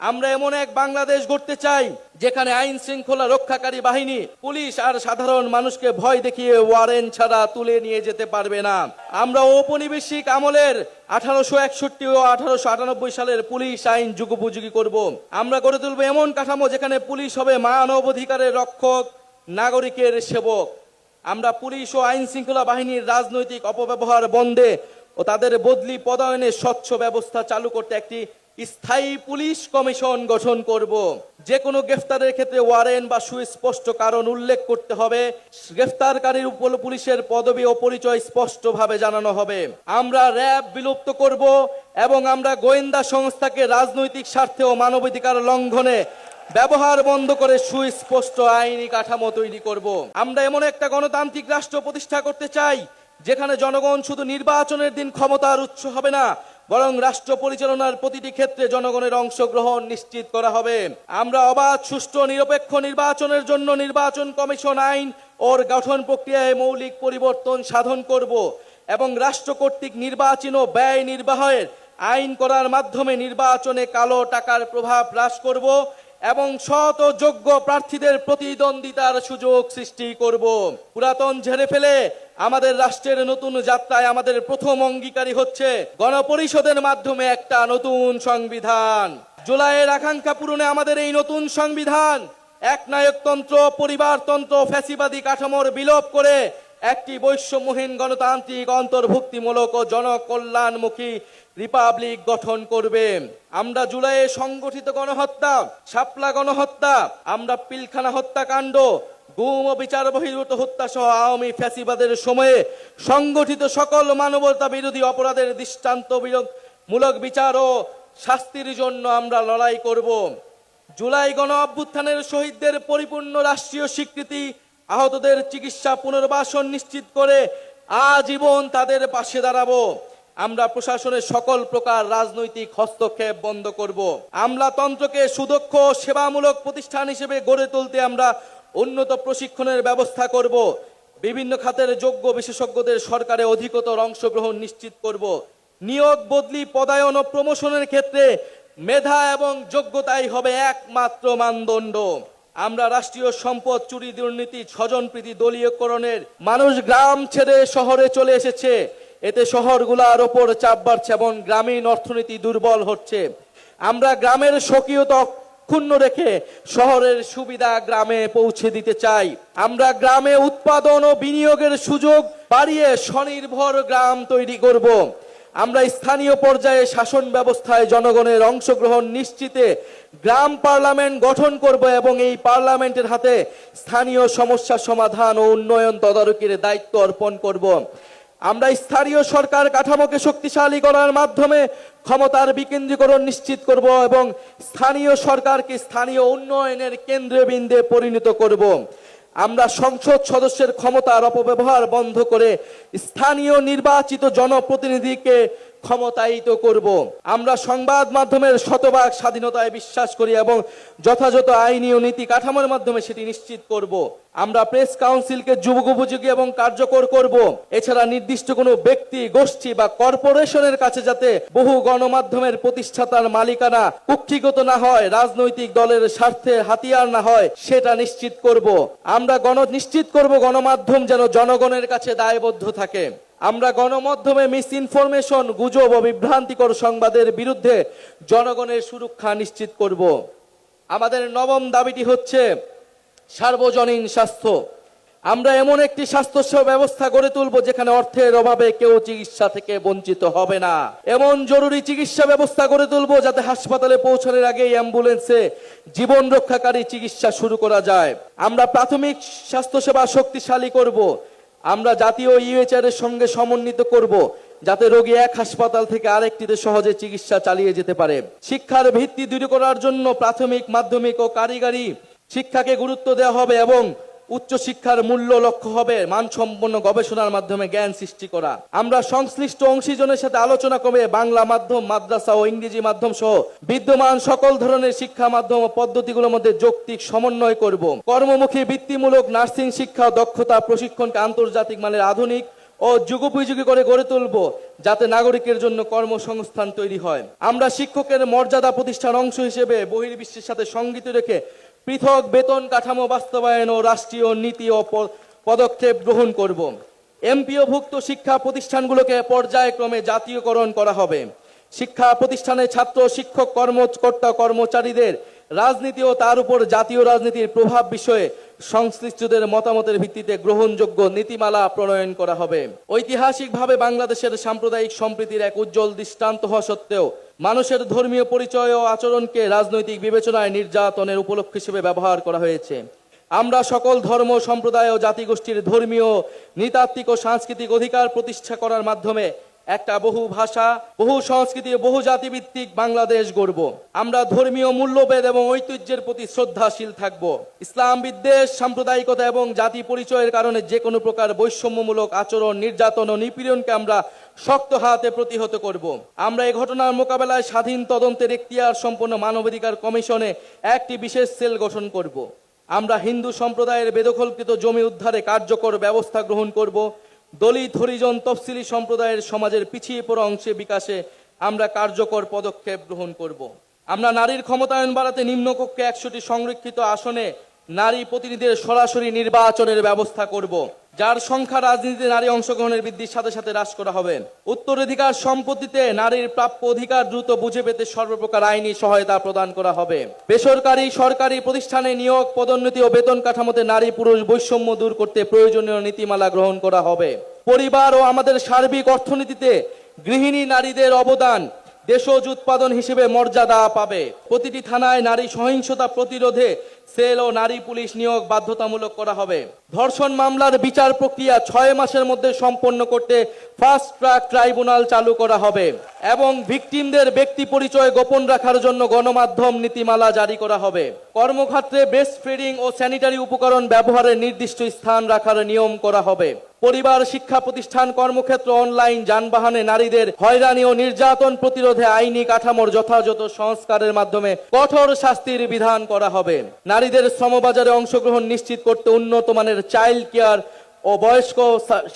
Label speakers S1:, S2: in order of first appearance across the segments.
S1: আমরা এমন এক বাংলাদেশ গড়তে চাই, যেখানে আইন শৃঙ্খলা রক্ষাকারী বাহিনী, পুলিশ আর সাধারণ মানুষকে ভয় দেখিয়ে ওয়ারেন্ট ছাড়া তুলে নিয়ে যেতে পারবে না। আমরা ঔপনিবেশিক আমলের আঠারোশো একষট্টি ও আঠারোশো আটানব্বই সালের পুলিশ আইন যুগোপযোগী করব। আমরা গড়ে তুলব এমন কাঠামো যেখানে পুলিশ হবে মানব অধিকারের রক্ষক, নাগরিকের সেবক। আমরা পুলিশ ও আইন শৃঙ্খলা বাহিনীর রাজনৈতিক অপব্যবহার বন্ধে ও তাদের বদলি পদায়নের স্বচ্ছ ব্যবস্থা চালু করতে একটি স্থায়ী পুলিশ কমিশন গঠন করব। যে কোনো গ্রেফতারের ক্ষেত্রে ওয়ারেন্ট বা সুস্পষ্ট কারণ উল্লেখ করতে হবে। গ্রেফতারকারীর উপর পুলিশের পদবি ও পরিচয় স্পষ্টভাবে জানানো হবে। আমরা র্যাব বিলুপ্ত করব এবং আমরা গোয়েন্দা সংস্থাকে রাজনৈতিক স্বার্থে ও মানবাধিকার লঙ্ঘনে ব্যবহার বন্ধ করে সুস্পষ্ট আইনি কাঠামো তৈরি করব। আমরা এমন একটা গণতান্ত্রিক রাষ্ট্র প্রতিষ্ঠা করতে চাই, যেখানে জনগণ শুধু নির্বাচনের দিন ক্ষমতার উৎস হবে না বরং রাষ্ট্র পরিচালনার প্রতিটি ক্ষেত্রে জনগণের অংশগ্রহণ নিশ্চিত করা হবে। আমরা অবাধ, সুষ্ঠু, নিরপেক্ষ নির্বাচনের জন্য নির্বাচন কমিশন আইন ওর গঠন প্রক্রিয়ায় মৌলিক পরিবর্তন সাধন করব এবং রাষ্ট্র কর্তৃক নির্বাচন ও ব্যয় নির্বাহের আইন করার মাধ্যমে নির্বাচনে কালো টাকার প্রভাব হ্রাস করব। এবং ও যোগ্য প্রার্থীদের প্রতিদ্বন্দ্বিতার সুযোগ সৃষ্টি করব। পুরাতন ঝেড়ে ফেলে আমাদের রাষ্ট্রের নতুন যাত্রায় আমাদের প্রথম অঙ্গীকারী হচ্ছে গণপরিষদের মাধ্যমে একটা নতুন সংবিধান। জুলাইয়ের আকাঙ্ক্ষা পূরণে আমাদের এই নতুন সংবিধান একনায়কতন্ত্র, পরিবারতন্ত্র, ফ্যাসিবাদী কাঠামোর বিলোপ করে একটি বৈষম্যহীন গণতান্ত্রিক, অন্তর্ভুক্তিমূলক ও জনকল্যাণমুখী রিপাবলিক গঠন করবে। আমরা জুলাইয়ে সংগঠিত গণহত্যা শাপলা গণহত্যা, আমরা পিলখানা হত্যাকাণ্ড, গুম ও বিচার বহির্ভূত হত্যা সহ আওয়ামী ফ্যাসিবাদের সময়ে সংগঠিত সকল মানবতা বিরোধী অপরাধের দৃষ্টান্ত মূলক বিচার ও শাস্তির জন্য আমরা লড়াই করব। জুলাই গণ অভ্যুত্থানের শহীদদের পরিপূর্ণ রাষ্ট্রীয় স্বীকৃতি আহতদের চিকিৎসা পুনর্বাসন নিশ্চিত করে আজীবন তাদের পাশে দাঁড়াবো। আমরা প্রশাসনের সকল প্রকার রাজনৈতিক হস্তক্ষেপ বন্ধ করব। আমলাতন্ত্রকে সুদক্ষ, সেবামূলক প্রতিষ্ঠান হিসেবে গড়ে তুলতে আমরা উন্নত প্রশিক্ষণের ব্যবস্থা করব। বিভিন্ন খাতের যোগ্য বিশেষজ্ঞদের সরকারে অধিকতর অংশগ্রহণ নিশ্চিত করব। নিয়োগ, বদলি, পদায়ন ও প্রমোশনের ক্ষেত্রে মেধা এবং যোগ্যতাই হবে একমাত্র মানদণ্ড। আমরা রাষ্ট্রীয় সম্পদ চুরি দুর্নীতি স্বজনপ্রীতি দলীয়করণের মানুষ গ্রাম ছেড়ে শহরে চলে এসেছে। এতে শহরগুলার ওপর চাপ বাড়ছে এবং গ্রামীণ অর্থনীতি দুর্বল হচ্ছে। আমরা গ্রামের স্বকীয়তা ক্ষুণ্ণ রেখে শহরের সুবিধা গ্রামে পৌঁছে দিতে চাই। আমরা গ্রামে উৎপাদন ও বিনিয়োগের সুযোগ বাড়িয়ে স্বনির্ভর গ্রাম তৈরি করব। আমরা স্থানীয় পর্যায়ে শাসন ব্যবস্থায় জনগণের অংশগ্রহণ নিশ্চিতে গ্রাম পার্লামেন্ট গঠন করব এবং এই পার্লামেন্টের হাতে স্থানীয় সমস্যা সমাধান ও উন্নয়ন তদারকির দায়িত্ব অর্পণ করব। আমরা স্থানীয় সরকার কাঠামোকে শক্তিশালী করার মাধ্যমে ক্ষমতার বিকেন্দ্রীকরণ নিশ্চিত করব এবং স্থানীয় সরকারকে স্থানীয় উন্নয়নের কেন্দ্রবিন্দে পরিণত করব। আমরা সংসদ সদস্যের ক্ষমতার অপব্যবহার বন্ধ করে স্থানীয় নির্বাচিত জনপ্রতিনিধিকে ক্ষমতায়িত করব। আমরা সংবাদ মাধ্যমের শতভাগ স্বাধীনতায় বিশ্বাস করি এবং যথাযথ আইনি ও নীতি কাঠামোর মাধ্যমে সেটি নিশ্চিত করব। আমরা প্রেস কাউন্সিলকে যুগোপযোগী এবং কার্যকর করব। এছাড়া নির্দিষ্ট কোনো ব্যক্তি, গোষ্ঠী বা কর্পোরেশনের কাছে যাতে বহু গণমাধ্যমের প্রতিষ্ঠাতার মালিকানা কুক্ষিগত না হয়, রাজনৈতিক দলের স্বার্থে হাতিয়ার না হয়, সেটা নিশ্চিত করব। আমরা গণ, নিশ্চিত করব গণমাধ্যম যেন জনগণের কাছে দায়বদ্ধ থাকে। আমরা গণমাধ্যমে মিস ইনফরমেশন গুজব ও বিভ্রান্তিকর সংবাদের বিরুদ্ধে জনগণের সুরক্ষা নিশ্চিত করব। আমাদের নবম দাবিটি হচ্ছে সার্বজনীন স্বাস্থ্য। আমরা এমন একটি স্বাস্থ্যসেবা ব্যবস্থা গড়ে তুলব যেখানে অর্থের অভাবে কেউ চিকিৎসা থেকে বঞ্চিত হবে না। এমন জরুরি চিকিৎসা ব্যবস্থা গড়ে তুলব যাতে হাসপাতালে পৌঁছানোর আগে অ্যাম্বুলেন্সে জীবন রক্ষাকারী চিকিৎসা শুরু করা যায়। আমরা প্রাথমিক স্বাস্থ্যসেবা শক্তিশালী করব। আমরা জাতীয় ইউএচআর এর সঙ্গে সমন্বিত করব, যাতে রোগী এক হাসপাতাল থেকে আরেকটিতে সহজে চিকিৎসা চালিয়ে যেতে পারে। শিক্ষার ভিত্তি দূর করার জন্য প্রাথমিক, মাধ্যমিক ও কারিগরি শিক্ষাকে গুরুত্ব দেওয়া হবে এবং উচ্চ শিক্ষার মূল্য লক্ষ্য হবে মানসম্পন্ন গবেষণার মাধ্যমে জ্ঞান সৃষ্টি করা। আমরা সংশ্লিষ্ট অংশীজনের সাথে আলোচনা করে বাংলা মাধ্যম, মাদ্রাসা ও ইংরেজি মাধ্যম সহ বিদ্যমান সকল ধরনের শিক্ষা মাধ্যম ও পদ্ধতিগুলোর মধ্যে যৌক্তিক সমন্বয় করব। কর্মমুখী, বৃত্তিমূলক, নার্সিং শিক্ষা দক্ষতা প্রশিক্ষণকে আন্তর্জাতিক মানের আধুনিক ও যুগোপযোগী করে গড়ে তুলব, যাতে নাগরিকের জন্য কর্মসংস্থান তৈরি হয়। আমরা শিক্ষকের মর্যাদা প্রতিষ্ঠার অংশ হিসেবে বহির্বিশ্বের সাথে সংগীত রেখে পৃথক বেতন কাঠামো বাস্তবায়ন ও রাষ্ট্রীয় নীতি ও পদক্ষেপ গ্রহণ করব। এমপিওভুক্ত শিক্ষা প্রতিষ্ঠানগুলোকে পর্যায়ক্রমে জাতীয়করণ করা হবে। শিক্ষা প্রতিষ্ঠানে ছাত্র, শিক্ষক, কর্মকর্তা, কর্মচারীদের রাজনীতি ও তার উপর জাতীয় রাজনীতির প্রভাব বিষয়ে সংশ্লিষ্টদের মতামতের ভিত্তিতে গ্রহণযোগ্য নীতিমালা প্রণয়ন করা হবে। ঐতিহাসিকভাবে বাংলাদেশের সাম্প্রদায়িক সম্প্রীতির এক উজ্জ্বল দৃষ্টান্ত হওয়া সত্ত্বেও মানুষের ধর্মীয় পরিচয় ও আচরণকে রাজনৈতিক বিবেচনায় নির্যাতনের উপলক্ষ হিসেবে ব্যবহার করা হয়েছে। আমরা সকল ধর্ম, সম্প্রদায় ও জাতিগোষ্ঠীর ধর্মীয়, নৃতাত্ত্বিক ও সাংস্কৃতিক অধিকার প্রতিষ্ঠা করার মাধ্যমে একটা বহু ভাষা, বহু সংস্কৃতি, বহু জাতিভিত্তিক বাংলাদেশ গড়ব। আমরা ধর্মীয় মূল্যবোধ এবং ঐতিহ্যের প্রতি শ্রদ্ধাশীল থাকব। ইসলাম, বিদ্বেষ, সাম্প্রদায়িকতা এবং জাতি পরিচয়ের কারণে যে কোনো প্রকার বৈষম্যমূলক আচরণ, নির্যাতন ও নিপীড়নকে আমরা শক্ত হাতে প্রতিহত করব। আমরা এই ঘটনার মোকাবেলায় স্বাধীন তদন্তের এখতিয়ার সম্পন্ন মানবাধিকার কমিশনে একটি বিশেষ সেল গঠন করব। আমরা হিন্দু সম্প্রদায়ের বেদখলকৃত জমি উদ্ধারে কার্যকর ব্যবস্থা গ্রহণ করব। দলিত হরিজন তফসিলি সম্প্রদায়ের সমাজের পিছিয়ে পড়া অংশে বিকাশে আমরা কার্যকর পদক্ষেপ গ্রহণ করব। আমরা নারীর ক্ষমতায়ন বাড়াতে নিম্নকক্ষে একশোটি সংরক্ষিত আসনে নারী প্রতিনিধিদের সরাসরি নির্বাচনের ব্যবস্থা করব। যার সংখ্যা রাজনীতিতে নারী অংশগ্রহণের বৃদ্ধির সাথে সাথে হ্রাস করা হবে। উত্তরাধিকার সম্পত্তিতে নারীর প্রাপ্য অধিকার দ্রুত বুঝে পেতে সর্বপ্রকার আইনি সহায়তা প্রদান করা হবে। বেসরকারি সরকারি প্রতিষ্ঠানে নিয়োগ, পদোন্নতি ও বেতন কাঠামোতে নারী পুরুষ বৈষম্য দূর করতে প্রয়োজনীয় নীতিমালা গ্রহণ করা হবে। পরিবার ও আমাদের সার্বিক অর্থনীতিতে গৃহিণী নারীদের অবদান দেশজ উৎপাদন হিসেবে মর্যাদা পাবে। প্রতিটি থানায় নারী সহিংসতা প্রতিরোধে সেল ও নারী পুলিশ নিয়োগ বাধ্যতামূলক করা হবে। ধর্ষণ মামলার বিচার প্রক্রিয়া ছয় মাসের মধ্যে সম্পন্ন করতে ফাস্ট ট্র্যাক ট্রাইব্যুনাল চালু করা হবে এবং ভিকটিমদের ব্যক্তি পরিচয় গোপন রাখার জন্য গণমাধ্যম নীতিমালা জারি করা হবে। কর্মক্ষেত্রে ব্রেস্ট ফিডিং ও স্যানিটারি উপকরণ ব্যবহারের নির্দিষ্ট স্থান রাখার নিয়ম করা হবে। পরিবার, শিক্ষা প্রতিষ্ঠান, কর্মক্ষেত্র, অনলাইন, যানবাহনে নারীদের হয়রানি ও নির্যাতন প্রতিরোধে আইনি কাঠামোর যথাযথ সংস্কারের মাধ্যমে কঠোর শাস্তির বিধান করা হবে। নারীদের শ্রমবাজারে অংশগ্রহণ নিশ্চিত করতে উন্নত মানের চাইল্ড কেয়ার ও বয়স্ক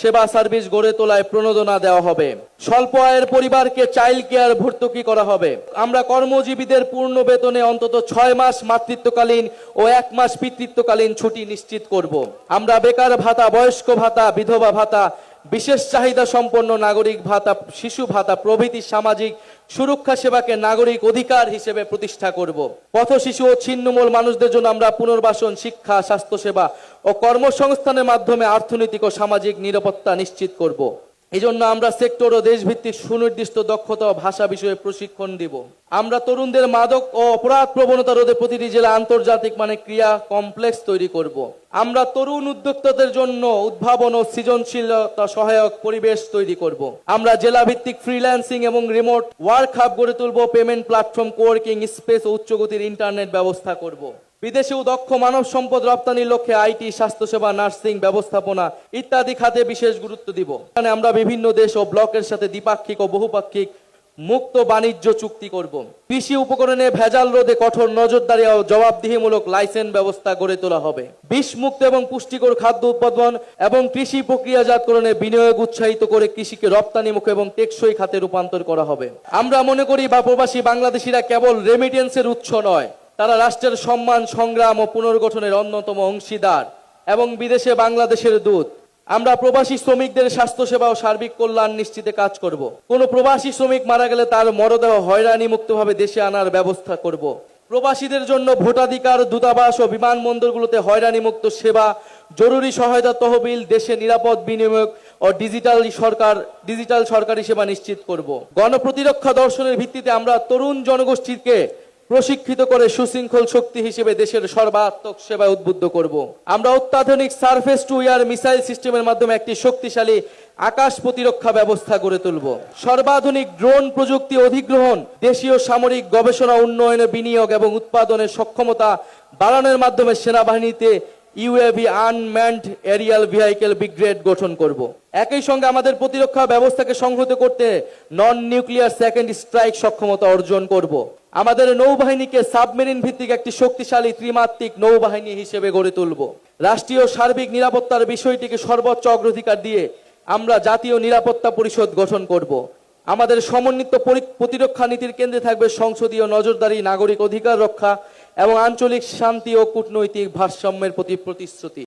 S1: সেবা সার্ভিস গড়ে তোলায় প্রণোদনা দেওয়া হবে। স্বল্প আয়ের পরিবারকে চাইল্ড কেয়ার ভর্তুকি করা হবে। আমরা কর্মজীবীদের পূর্ণ বেতনে অন্তত ছয় মাস মাতৃত্বকালীন ও এক মাস পিতৃত্বকালীন ছুটি নিশ্চিত করব। আমরা বেকার ভাতা, বয়স্ক ভাতা, বিধবা ভাতা বিশেষ চাহিদা সম্পন্ন নাগরিক ভাতা, শিশু ভাতা, প্রভৃতি সামাজিক সুরক্ষা সেবাকে নাগরিক অধিকার হিসেবে প্রতিষ্ঠা করব। পথ শিশু ও ছিন্নমূল মানুষদের জন্য আমরা পুনর্বাসন, শিক্ষা, স্বাস্থ্যসেবা ও কর্মসংস্থানের মাধ্যমে অর্থনৈতিক ও সামাজিক নিরাপত্তা নিশ্চিত করব। এই জন্য আমরা সেক্টর ও দেশভিত্তিক সুনির্দিষ্ট দক্ষতা ও ভাষা বিষয়ে প্রশিক্ষণ দিব। আমরা তরুণদের মাদক ও অপরাধ প্রবণতা রোধে প্রতিটি জেলা আন্তর্জাতিক মানে ক্রিয়া কমপ্লেক্স তৈরি করব। আমরা তরুণ উদ্যোক্তাদের জন্য উদ্ভাবন ও সৃজনশীলতা সহায়ক পরিবেশ তৈরি করব। আমরা জেলা ভিত্তিক ফ্রিল্যান্সিং এবং রিমোট ওয়ার্ক হাব গড়ে তুলব, পেমেন্ট প্ল্যাটফর্ম, কোয়ার্কিং স্পেস ও উচ্চগতির ইন্টারনেট ব্যবস্থা করব। বিদেশেও দক্ষ মানব সম্পদ রপ্তানির লক্ষ্যে আইটি, স্বাস্থ্যসেবা, নার্সিং, ব্যবস্থাপনা ইত্যাদি খাতে বিশেষ গুরুত্ব দিব। এখানে আমরা বিভিন্ন দেশ ও ব্লকের সাথে দ্বিপাক্ষিক ও বহুপাক্ষিক মুক্ত বাণিজ্য চুক্তি করব। কৃষি উপকরণে ভেজাল রোধে কঠোর নজরদারি ও জবাবদিহিমূলক লাইসেন্স ব্যবস্থা গড়ে তোলা হবে। বিষ মুক্ত এবং পুষ্টিকর খাদ্য উৎপাদন এবং কৃষি প্রক্রিয়াজাতকরণে বিনিয়োগ উৎসাহিত করে কৃষিকে রপ্তানিমুখ এবং টেকসই খাতে রূপান্তর করা হবে। আমরা মনে করি বা প্রবাসী বাংলাদেশিরা কেবল রেমিটেন্সের উৎস নয়। তারা রাষ্ট্রের সম্মান, সংগ্রাম ও পুনর্গঠনের অন্যতম অংশীদার এবং বিদেশে বাংলাদেশের দূত। আমরা প্রবাসী শ্রমিকদের স্বাস্থ্যসেবা ও সার্বিক কল্যাণ নিশ্চিতে কাজ করব। কোনো প্রবাসী শ্রমিক মারা গেলে তার মরদেহ হয়রানি মুক্তভাবে দেশে আনার ব্যবস্থা করব। প্রবাসীদের জন্য ভোটাধিকার, দূতাবাস ও বিমানবন্দরগুলোতে হয়রানি মুক্ত সেবা, জরুরি সহায়তা তহবিল, দেশে নিরাপদ বিনিয়োগ ও ডিজিটাল সরকার, ডিজিটাল সরকারি সেবা নিশ্চিত করব। গণপ্রতিরক্ষা দর্শনের ভিত্তিতে আমরা তরুণ জনগোষ্ঠীকে প্রশিক্ষিত করে সুশৃঙ্খল শক্তি হিসেবে দেশের সর্বাত্মক সেবা উদ্বুদ্ধ করব। আমরা অত্যাধুনিক সারফেস টু ইয়ার মিসাইল সিস্টেমের মাধ্যমে একটি শক্তিশালী আকাশ প্রতিরক্ষা ব্যবস্থা গড়ে তুলব। সর্বাধুনিক ড্রোন প্রযুক্তি অধিগ্রহণ, দেশীয় সামরিক গবেষণা উন্নয়নে বিনিয়োগ এবং উৎপাদনের সক্ষমতা বাড়ানোর মাধ্যমে সেনাবাহিনীতে UAV unmanned aerial vehicle brigade গঠন করব। একই সঙ্গে আমাদের প্রতিরক্ষা ব্যবস্থাকে সংহত করতে নন নিউক্লিয়ার সেকেন্ড স্ট্রাইক সক্ষমতা অর্জন করব। আমাদের নৌবাহিনীকে সাবমেরিন ভিত্তিক একটি শক্তিশালী ত্রিমাত্রিক নৌবাহিনী হিসেবে গড়ে তুলব। রাষ্ট্রীয় সার্বিক নিরাপত্তার বিষয়টিকে সর্বোচ্চ অগ্রাধিকার দিয়ে আমরা জাতীয় নিরাপত্তা পরিষদ গঠন করব। আমাদের সমন্বিত প্রতিরক্ষা নীতির কেন্দ্রে থাকবে সংসদীয় নজরদারি, নাগরিক অধিকার রক্ষা এবং আঞ্চলিক শান্তি ও কূটনৈতিক ভারসাম্যের প্রতি প্রতিশ্রুতি।